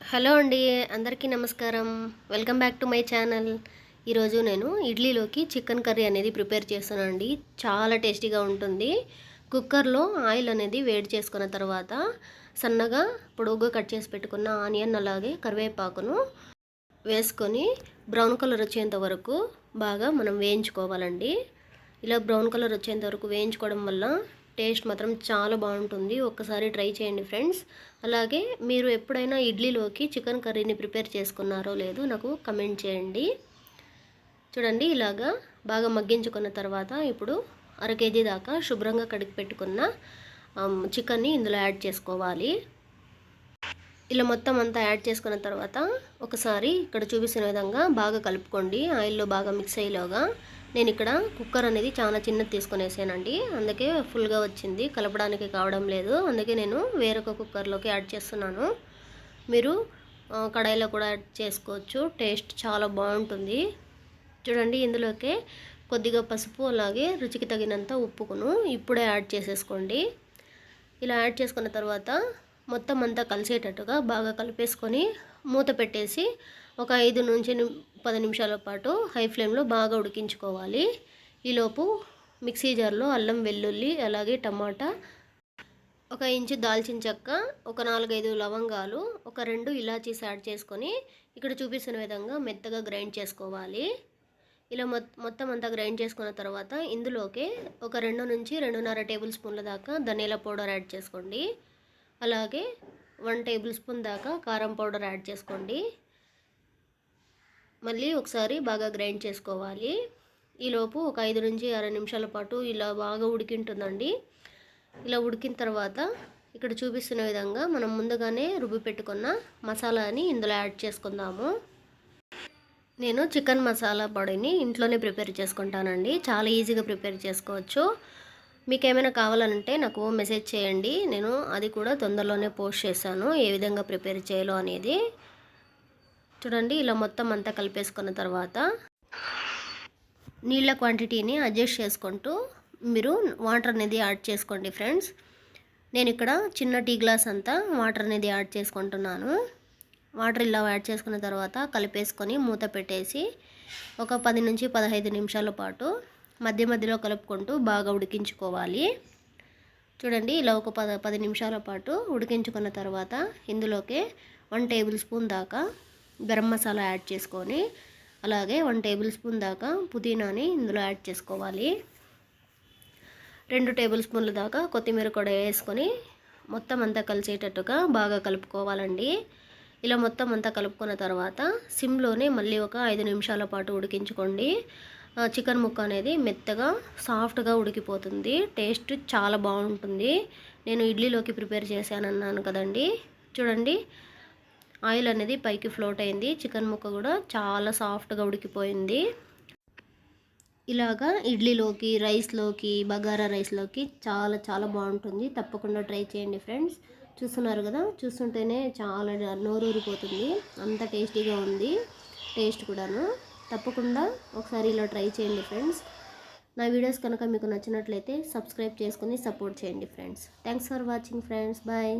Hello అండి అందరికీ నమస్కారం. Welcome back to my channel. ఈరోజు నేను ఇడ్లీలోకి చికెన్ కర్రీ అనేది ప్రిపేర్ చేస్తున్నాను అండి చాలా టేస్టీగా ఉంటుంది. కుక్కర్లో ఆయిల్ అనేది వేడి చేసుకున్న తర్వాత సన్నగా పొడవుగా కట్ చేసి పెట్టుకున్న ఆనియన్ అలాగే కరివేపాకును వేసుకొని బ్రౌన్ కలర్ వచ్చేంత వరకు బాగా మనం వేయించుకోవాలండి. ఇలా బ్రౌన్ కలర్ వచ్చేంత వరకు వేయించుకోవడం వల్ల టేస్ట్ మాత్రం చాలా బాగుంటుంది. ఒక్కసారి ట్రై చేయండి ఫ్రెండ్స్. అలాగే మీరు ఎప్పుడైనా ఇడ్లీలోకి చికెన్ కర్రీని ప్రిపేర్ చేసుకున్నారో లేదో నాకు కమెంట్ చేయండి. చూడండి ఇలాగా బాగా మగ్గించుకున్న తర్వాత ఇప్పుడు అర కేజీ దాకా శుభ్రంగా కడిగి పెట్టుకున్న చికెన్ని ఇందులో యాడ్ చేసుకోవాలి. ఇలా మొత్తం అంతా యాడ్ చేసుకున్న తర్వాత ఒకసారి ఇక్కడ చూపిస్తున్న విధంగా బాగా కలుపుకోండి. ఆయిల్లో బాగా మిక్స్ అయ్యేలోగా నేను ఇక్కడ కుక్కర్ అనేది చాలా చిన్నది తీసుకునేసానండి. అందుకే ఫుల్గా వచ్చింది. కలపడానికి కావడం లేదు. అందుకే నేను వేరొక కుక్కర్లోకి యాడ్ చేస్తున్నాను. మీరు కడాయిలో కూడా యాడ్ చేసుకోవచ్చు. టేస్ట్ చాలా బాగుంటుంది. చూడండి ఇందులోకే కొద్దిగా పసుపు అలాగే రుచికి తగినంత ఉప్పుకును ఇప్పుడే యాడ్ చేసేసుకోండి. ఇలా యాడ్ చేసుకున్న తర్వాత మొత్తం అంతా కలిసేటట్టుగా బాగా కలిపేసుకొని మూత పెట్టేసి ఒక ఐదు నుంచి పది నిమిషాల పాటు హై ఫ్లేమ్లో బాగా ఉడికించుకోవాలి. ఈలోపు మిక్సీ జార్లో అల్లం వెల్లుల్లి అలాగే టమాటా ఒక ఇంచు దాల్చిన చెక్క ఒక నాలుగైదు లవంగాలు ఒక రెండు ఇలాచీస్ యాడ్ చేసుకొని ఇక్కడ చూపిస్తున్న విధంగా మెత్తగా గ్రైండ్ చేసుకోవాలి. ఇలా మొత్తం అంతా గ్రైండ్ చేసుకున్న తర్వాత ఇందులోకి ఒక రెండు నుంచి రెండున్నర టేబుల్ స్పూన్ల దాకా ధనియాల పౌడర్ యాడ్ చేసుకోండి. అలాగే వన్ టేబుల్ స్పూన్ దాకా కారం పౌడర్ యాడ్ చేసుకోండి. మళ్ళీ ఒకసారి బాగా గ్రైండ్ చేసుకోవాలి. ఈలోపు ఒక ఐదు నుంచి అరవై నిమిషాల పాటు ఇలా బాగా ఉడికింటుందండి. ఇలా ఉడికిన తర్వాత ఇక్కడ చూపిస్తున్న విధంగా మనం ముందుగానే రుబ్బి పెట్టుకున్న మసాలాని ఇందులో యాడ్ చేసుకుందాము. నేను చికెన్ మసాలా పొడిని ఇంట్లోనే ప్రిపేర్ చేసుకుంటానండి. చాలా ఈజీగా ప్రిపేర్ చేసుకోవచ్చు. మీకు ఏమైనా కావాలంటే నాకు మెసేజ్ చేయండి. నేను అది కూడా తొందరలోనే పోస్ట్ చేశాను. ఏ విధంగా ప్రిపేర్ చేయాలో అనేది చూడండి. ఇలా మొత్తం అంతా కలిపేసుకున్న తర్వాత నీళ్ళ క్వాంటిటీని అడ్జస్ట్ చేసుకుంటూ మీరు వాటర్ అనేది యాడ్ చేసుకోండి ఫ్రెండ్స్. నేను ఇక్కడ చిన్న టీ గ్లాస్ అంతా వాటర్ అనేది యాడ్ చేసుకుంటున్నాను. వాటర్ ఇలా యాడ్ చేసుకున్న తర్వాత కలిపేసుకొని మూత పెట్టేసి ఒక పది నుంచి పదహైదు నిమిషాల పాటు మధ్య మధ్యలో కలుపుకుంటూ బాగా ఉడికించుకోవాలి. చూడండి ఇలా ఒక పద పది నిమిషాల పాటు ఉడికించుకున్న తర్వాత ఇందులోకి వన్ టేబుల్ స్పూన్ దాకా గరం మసాలా యాడ్ చేసుకొని అలాగే వన్ టేబుల్ స్పూన్ దాకా పుదీనాని ఇందులో యాడ్ చేసుకోవాలి. రెండు టేబుల్ స్పూన్ల దాకా కొత్తిమీర కూడా వేసుకొని మొత్తం అంతా కలిసేటట్టుగా బాగా కలుపుకోవాలండి. ఇలా మొత్తం అంతా కలుపుకున్న తర్వాత సిమ్లోనే మళ్ళీ ఒక ఐదు నిమిషాల పాటు ఉడికించుకోండి. చికెన్ ముక్క అనేది మెత్తగా సాఫ్ట్గా ఉడికిపోతుంది. టేస్ట్ చాలా బాగుంటుంది. నేను ఇడ్లీలోకి ప్రిపేర్ చేశానన్నాను కదండి. చూడండి ఆయిల్ అనేది పైకి ఫ్లోట్ అయింది. చికెన్ ముక్క కూడా చాలా సాఫ్ట్గా ఉడికిపోయింది. ఇలాగా ఇడ్లీలోకి రైస్లోకి బగారా రైస్లోకి చాలా చాలా బాగుంటుంది. తప్పకుండా ట్రై చేయండి ఫ్రెండ్స్. చూస్తున్నారు కదా చూస్తుంటేనే చాలా నోరూరిపోతుంది. అంత టేస్టీగా ఉంది టేస్ట్ కూడాను. తప్పకుండా ఒకసారి ఇలా ట్రై చేయండి ఫ్రెండ్స్. నా వీడియోస్ కనుక మీకు నచ్చినట్లయితే సబ్స్క్రైబ్ చేసుకుని సపోర్ట్ చేయండి friends. Thanks for watching friends bye